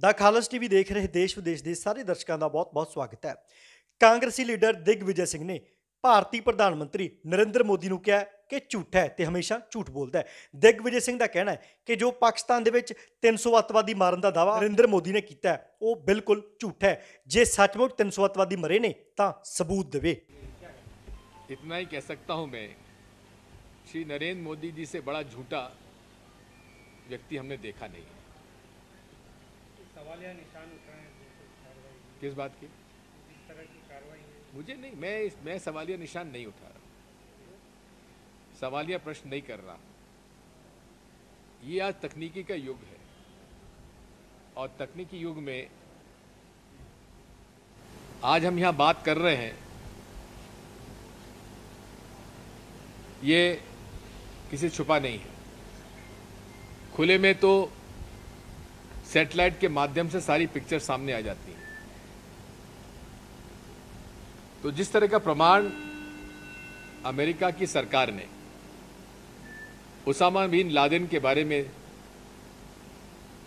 ਦਾ ਖਾਲਸ TV ਦੇਖ ਰਹੇ ਦੇਸ਼ ਵਿਦੇਸ਼ ਦੇ ਸਾਰੇ ਦਰਸ਼ਕਾਂ ਦਾ ਬਹੁਤ-ਬਹੁਤ ਸਵਾਗਤ ਹੈ ਕਾਂਗਰਸੀ ਲੀਡਰ ਦਿਗਵਿਜੇ ਸਿੰਘ ਨੇ ਭਾਰਤੀ ਪ੍ਰਧਾਨ ਮੰਤਰੀ ਨਰਿੰਦਰ ਮੋਦੀ ਨੂੰ ਕਿਹਾ ਕਿ ਝੂਠ ਹੈ ਤੇ ਹਮੇਸ਼ਾ ਝੂਠ ਬੋਲਦਾ ਹੈ ਦਿਗਵਿਜੇ ਸਿੰਘ ਦਾ ਕਹਿਣਾ ਹੈ ਕਿ ਜੋ ਪਾਕਿਸਤਾਨ ਦੇ ਵਿੱਚ 300 ਅੱਤਵਾਦੀ ਮਾਰਨ ਦਾ ਦਾਅਵਾ ਨਰਿੰਦਰ ਮੋਦੀ ਨੇ ਕੀਤਾ ਹੈ, ਉਹ ਬਿਲਕੁਲ ਝੂਠ ਹੈ ਜੇ ਸੱਚਮੁੱਚ 300 ਅੱਤਵਾਦੀ ਮਰੇ ਨੇ ਤਾਂ ਸਬੂਤ ਦੇਵੇ इतना ही कह सकता हूं मैं श्री नरेंद्र मोदी जी से बड़ा झूठा व्यक्ति हमने देखा नहीं सवालिया निशान उठाए हैं किस बात की? इस तरह की कार्रवाई मुझे नहीं मैं मैं सवालिया निशान नहीं उठा रहा सवालिया प्रश्न नहीं कर रहा ये आज तकनीकी का युग है। और तकनीकी युग में आज हम यहाँ बात कर रहे हैं। ये किसी छुपा नहीं है। खुले में तो सैटेलाइट के माध्यम से सारी पिक्चर सामने आ जाती हैं तो जिस तरह का प्रमाण अमेरिका की सरकार ने उसामा बिन लादेन के बारे में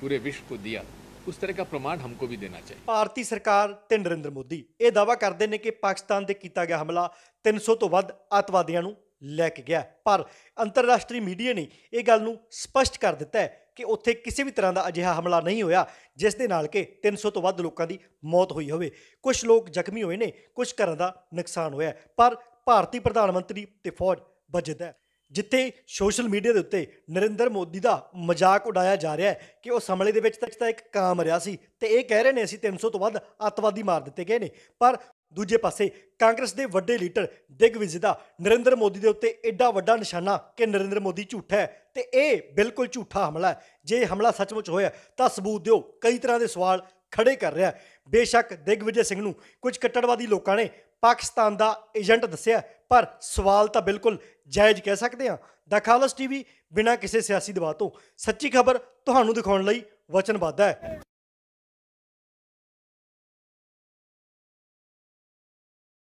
पूरे विश्व को दिया उस तरह का प्रमाण हमको भी देना चाहिए ਭਾਰਤੀ ਸਰਕਾਰ ਤੇ ਨਰਿੰਦਰ ਮੋਦੀ ਇਹ ਦਾਅਵਾ ਕਰਦੇ ਨੇ ਕਿ ਪਾਕਿਸਤਾਨ ਤੇ ਕੀਤਾ ਗਿਆ ਹਮਲਾ 300 ਤੋਂ ਵੱਧ ਅੱਤਵਾਦੀਆਂ ਨੂੰ ਲੈ ਕੇ ਗਿਆ ਹੈ। ਪਰ ਅੰਤਰਰਾਸ਼ਟਰੀ ਮੀਡੀਆ ਨੇ ਇਹ ਗੱਲ ਨੂੰ ਸਪਸ਼ਟ ਕਰ ਦਿੱਤਾ ਹੈ ਕਿ ਉੱਥੇ ਕਿਸੇ ਵੀ ਤਰ੍ਹਾਂ ਦਾ ਅਜਿਹਾ ਹਮਲਾ ਨਹੀਂ ਹੋਇਆ, ਜਿਸ ਦੇ ਨਾਲ ਕਿ 300 ਤੋਂ ਵੱਧ ਲੋਕਾਂ ਦੀ ਮੌਤ ਹੋਈ ਹੋਵੇ। ਕੁਝ ਲੋਕ ਜ਼ਖਮੀ ਹੋਏ ਨੇ ਕੁਝ ਘਰਾਂ ਦਾ ਨੁਕਸਾਨ ਹੋਇਆ ਪਰ ਭਾਰਤੀ ਪ੍ਰਧਾਨ ਮੰਤਰੀ ਤੇ ਫੌਜ ਬਜਟ ਹੈ। ਜਿੱਥੇ ਸੋਸ਼ਲ ਮੀਡੀਆ ਦੇ ਉੱਤੇ ਨਰਿੰਦਰ ਮੋਦੀ ਦਾ ਮਜ਼ਾਕ ਉਡਾਇਆ ਜਾ ਰਿਹਾ ਹੈ ਕਿ ਉਸ ਹਮਲੇ ਦੇ ਵਿੱਚ ਤਾਂ- ਇੱਕ ਕਾਮ ਰਿਹਾ ਸੀ ਤੇ ਇਹ ਕਹਿ ਰਹੇ ਨੇ ਅਸੀਂ 300 ਤੋਂ ਵੱਧ ਅੱਤਵਾਦੀ ਮਾਰ ਦਿੱਤੇ ਗਏ ਨੇ, ਪਰ ਦੂਜੇ ਪਾਸੇ ਕਾਂਗਰਸ ਦੇ ਵੱਡੇ ਲੀਡਰ ਦਿਗਵਿਜੇ ਦਾ ਨਰਿੰਦਰ ਮੋਦੀ ਦੇ ਉੱਤੇ ਐਡਾ ਵੱਡਾ ਨਿਸ਼ਾਨਾ ਕਿ ਨਰਿੰਦਰ ਮੋਦੀ ਝੂਠਾ ਹੈ ਤੇ ਇਹ ਬਿਲਕੁਲ ਝੂਠਾ ਹਮਲਾ ਹੈ। ਜੇ ਹਮਲਾ ਸੱਚਮੁੱਚ ਹੋਇਆ ਤਾਂ ਸਬੂਤ ਦਿਓ, ਕਈ ਤਰ੍ਹਾਂ ਦੇ ਸਵਾਲ ਖੜੇ ਕਰ ਰਿਹਾ ਹੈ। ਬੇਸ਼ੱਕ ਦਿਗਵਿਜੇ ਸਿੰਘ ਨੂੰ ਕੁਝ ਕੱਟੜਵਾਦੀ ਲੋਕਾਂ ਨੇ ਪਾਕਿਸਤਾਨ ਦਾ ਏਜੰਟ ਦੱਸਿਆ ਪਰ ਸਵਾਲ ਤਾਂ ਬਿਲਕੁਲ ਜਾਇਜ਼ ਕਹਿ ਸਕਦੇ ਹਾਂ। ਦਾ ਖਾਲਸ ਟੀਵੀ ਬਿਨਾਂ ਕਿਸੇ ਸਿਆਸੀ ਦਬਾਅ ਤੋਂ ਸੱਚੀ ਖਬਰ ਤੁਹਾਨੂੰ ਦਿਖਾਉਣ ਲਈ ਵਚਨਬੱਧ ਹੈ।